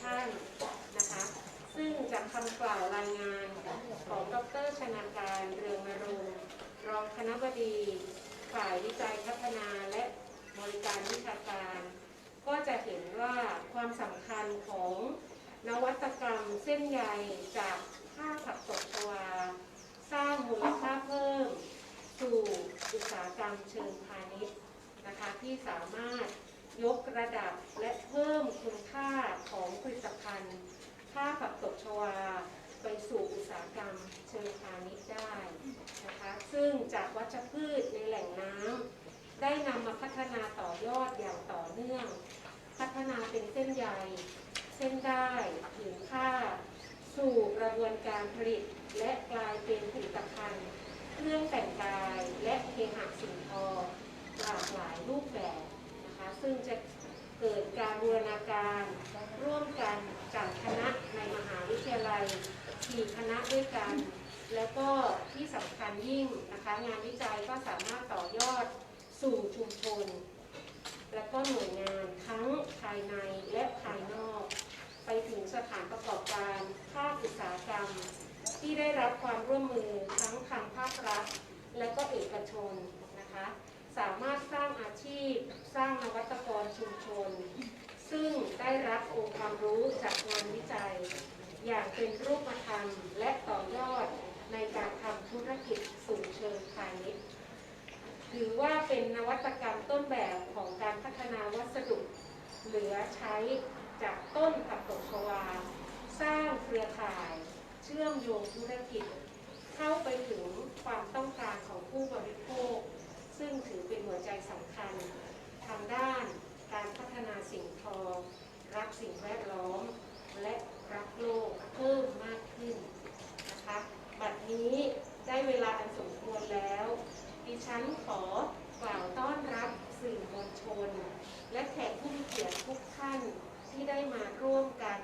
ชั่นนะคะ ซึ่งจากคำกล่าวรายงานของดรชนาการเรืองนรงรองคณบดี ฝ่ายวิจัยพัฒนาและบริการวิชาการ ก็จะเห็นว่าความสำคัญของนวัตกรรมเส้นใยจากผ้าผักตบชวาสร้างมูลค่าเพิ่ม สู่อุตสาหกรรมเชิงพาณิชย์นะคะที่สามารถ ยกระดับและเพิ่มคุณค่าของผลิตภัณฑ์ผ้าผักตบชวา ไปสู่อุตสาหกรรมเชิงพาณิชย์ได้นะคะซึ่งจากวัชพืชในแหล่งน้ำได้นำมาพัฒนาต่อยอดอย่างต่อเนื่อง พัฒนาเป็นเส้นใยเส้นได้ผืนผ้า สู่กระบวนการผลิตและกลายเป็นผลิตภัณฑ์ เครื่องแต่งกายและเคหะสิ่งทอหลากหลายรูปแบบ ซึ่งจะเกิดการบูรณาการร่วมกันจากคณะในมหาวิทยาลัยสี่คณะด้วยกัน แล้วก็ที่สำคัญยิ่งนะคะงานวิจัยก็สามารถต่อยอดสู่ชุมชน และก็หน่วยงานทั้งภายในและภายนอก ไปถึงสถานประกอบการภาคอุตสาหกรรม ที่ได้รับความร่วมมือทั้งทางภาครัฐและก็เอกชนนะคะสามารถ สร้างนวัตกรชุมชน ซึ่งได้รับองค์ความรู้จากงานวิจัย อย่างเป็นรูปธรรมและต่อยอดในการทำธุรกิจสู่เชิงพาณิชย์ถือว่าเป็นนวัตกรรมต้นแบบของการพัฒนาวัสดุ เหลือใช้จากต้นผักตบชวา สร้างเครือข่าย เชื่อมโยงธุรกิจ เข้าไปถึงความต้องการของผู้บริโภค ซึ่งถือเป็นหัวใจสำคัญ ทางด้านการพัฒนาสิ่งทอ รักสิ่งแวดล้อม และรักโลกเพิ่มมากขึ้นนะคะ บัดนี้ ได้เวลาอันสมควรแล้ว ดิฉันขอกล่าวต้อนรับสื่อมวลชน และแขกผู้มีเกียรติทุกท่านที่ได้มาร่วมกัน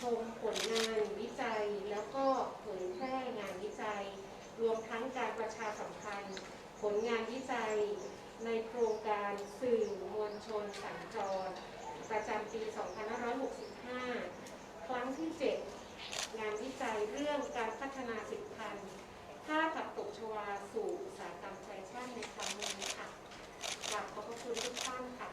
ชมผลงานวิจัย แล้วก็เผยแพร่งานวิจัย รวมทั้งการประชาสัมพันธ์ ผลงานวิจัย ในโครงการสื่อมวลชนสัญจร ประจำปี 2565 ครั้งที่ 7 งานวิจัยเรื่องการพัฒนาสินพันธ์ ผ้าผักตบชวาสู่อุตสาหกรรมแฟชั่นในครั้งนี้ค่ะกราบขอบพระคุณทุกท่านค่ะ